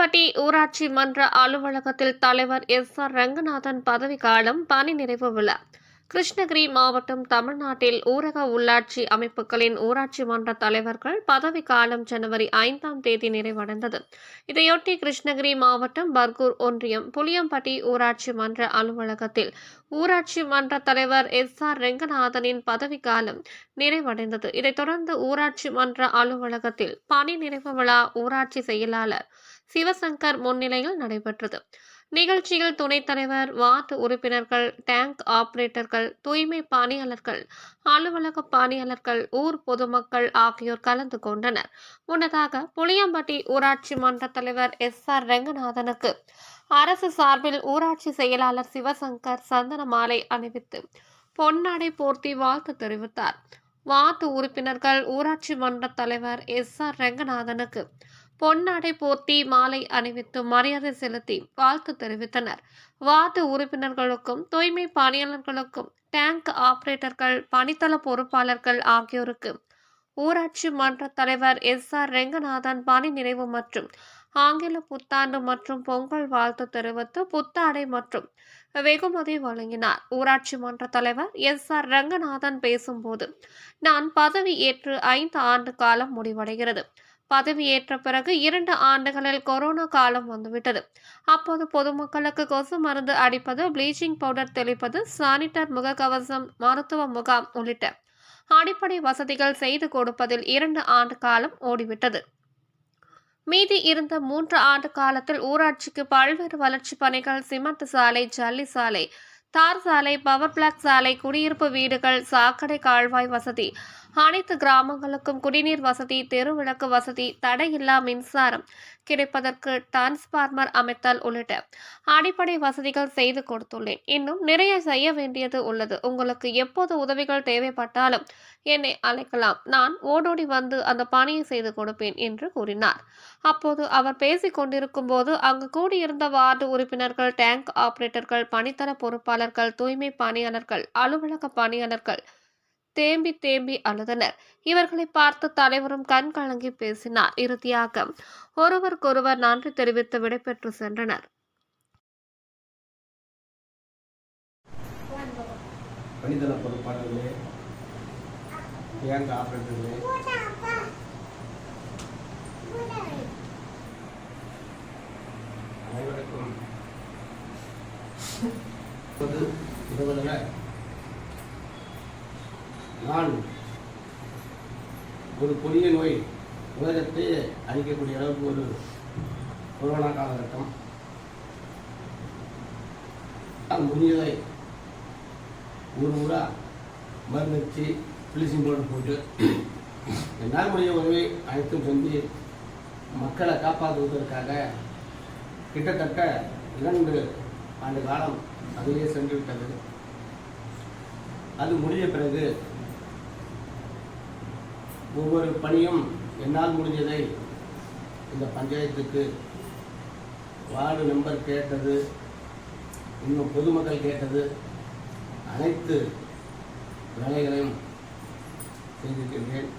புளியம்பட்டி ஊராட்சி மன்ற அலுவலகத்தில் தலைவர் எஸ் ஆர் ரங்கநாதன் பதவிக்காலம் பணி நிறைவு விழா. கிருஷ்ணகிரி மாவட்டம் தமிழ்நாட்டில் ஊரக உள்ளாட்சி அமைப்புகளின் ஊராட்சி மன்ற தலைவர்கள் பதவி காலம் ஜனவரி ஐந்தாம் தேதி நிறைவடைந்தது. இதையொட்டி கிருஷ்ணகிரி மாவட்டம் பர்கூர் ஒன்றியம் புளியம்பட்டி ஊராட்சி மன்ற அலுவலகத்தில் ஊராட்சி மன்ற தலைவர் எஸ் ஆர் ரெங்கநாதனின் பதவிக்காலம் நிறைவடைந்தது. இதைத் தொடர்ந்து ஊராட்சி மன்ற அலுவலகத்தில் பணி நிறைவு விழா ஊராட்சி செயலாளர் சிவசங்கர் முன்னிலையில் நடைபெற்றது. நிகழ்ச்சியில் துணைத் தலைவர் வார்டு உறுப்பினர்கள் டேங்க் ஆபரேட்டர்கள் தூய்மை பணியாளர்கள் அலுவலக பணியாளர்கள் ஊர் பொதுமக்கள் ஆகியோர் கலந்து கொண்டனர். முன்னதாக புளியம்பட்டி ஊராட்சி மன்ற தலைவர் எஸ். ஆர். ரெங்கநாதனுக்கு அரசு சார்பில் ஊராட்சி செயலாளர் சிவசங்கர் சந்தன மாலை அணிவித்து பொன்னாடை போர்த்தி வாழ்த்து தெரிவித்தார். வார்டு உறுப்பினர்கள் ஊராட்சி மன்ற தலைவர் எஸ். ஆர். ரெங்கநாதனுக்கு பொன்னாடை போர்த்தி மாலை அணிவித்து மரியாதை செலுத்தி வாழ்த்து தெரிவித்தனர். வார்டு உறுப்பினர்களுக்கும் தூய்மை பணியாளர்களுக்கும் டேங்க் ஆபரேட்டர்கள் பணித்தள பொறுப்பாளர்கள் ஆகியோருக்கு ஊராட்சி மன்ற தலைவர் எஸ். ஆர். ரெங்கநாதன் பணி நிறைவு மற்றும் ஆங்கில புத்தாண்டு மற்றும் பொங்கல் வாழ்த்து தெரிவித்து புத்தாடை மற்றும் வெகுமதி வழங்கினார். ஊராட்சி மன்ற தலைவர் எஸ். ஆர். ரங்கநாதன் பேசும்போது நான் பதவி ஏற்று ஐந்து ஆண்டு காலம் முடிவடைகிறது. பதவியேற்ற பிறகு இரண்டு ஆண்டுகளில் கொரோனா காலம் வந்துவிட்டது. அப்போது பொதுமக்களுக்கு கொசு மருந்து அடிப்பது ப்ளீச்சிங் பவுடர் தெளிப்பது சானிட்டர் முகக்கவசம் மருத்துவ முகாம் உள்ளிட்ட அடிப்படை வசதிகள் செய்து கொடுப்பதில் இரண்டு ஆண்டு காலம் ஓடிவிட்டது. மீதி இருந்த மூன்று ஆண்டு காலத்தில் ஊராட்சிக்கு பல்வேறு வளர்ச்சி பணிகள் சிமெண்ட் சாலை ஜல்லி சாலை தார் சாலை பவர் பிளாக் சாலை குடியிருப்பு வீடுகள் சாக்கடை கால்வாய் வசதி அனைத்து கிராமங்களுக்கும் குடிநீர் வசதி தெருவிளக்கு வசதி தடையில்லா மின்சாரம் கிடைப்பதற்கு டிரான்ஸ்பார்மர் அமைத்தல் உள்ளிட்ட அடிப்படை வசதிகள் செய்து கொடுத்துள்ளேன். இன்னும் நிறைய செய்ய வேண்டியது உள்ளது. உங்களுக்கு எப்போது உதவிகள் தேவைப்பட்டாலும் என்னை அழைக்கலாம். நான் ஓடோடி வந்து அந்த பணியை செய்து கொடுப்பேன் என்று கூறினார். அப்போது அவர் பேசிக் கொண்டிருக்கும் போது அங்கு கூடியிருந்த வார்டு உறுப்பினர்கள் டேங்க் ஆபரேட்டர்கள் பணித்தர பொறுப்பாளர்கள் தூய்மை பணியாளர்கள் அலுவலக பணியாளர்கள் தேம்பி தேம்பி அழுதனர். இவர்களை பார்த்து தலைவரும் கண் கலங்கி பேசினார். இறுதியாக ஒருவருக்கொருவர் நன்றி தெரிவித்து விடைபெற்று சென்றனர். பொறுப்பாளர்களே ஆபரேட்டர்களே. அனைவருக்கும் இருபதுல நான் ஒரு கொடிய நோய் உலகத்தை அழிக்கக்கூடிய அளவுக்கு ஒரு கொரோனா காலகட்டம் அது முடிஞ்சதை ஒரு ஊரா மருந்து வச்சு பவுடர் போட்டு என்னால் முடிய உதவி அனைத்தும் செஞ்சு மக்களை காப்பாற்றுவதற்காக கிட்டத்தட்ட இரண்டு ஆண்டு காலம் அதிலே சென்று விட்டது அது முடிய பிறகு ஒவ்வொரு பணியும் என்னால் முடிஞ்சதை இந்த பஞ்சாயத்துக்கு வார்டு மெம்பர் கேட்டது இன்னும் பொதுமக்கள் கேட்டது அனைத்து வேலைகளையும் செய்திருக்கின்றேன்.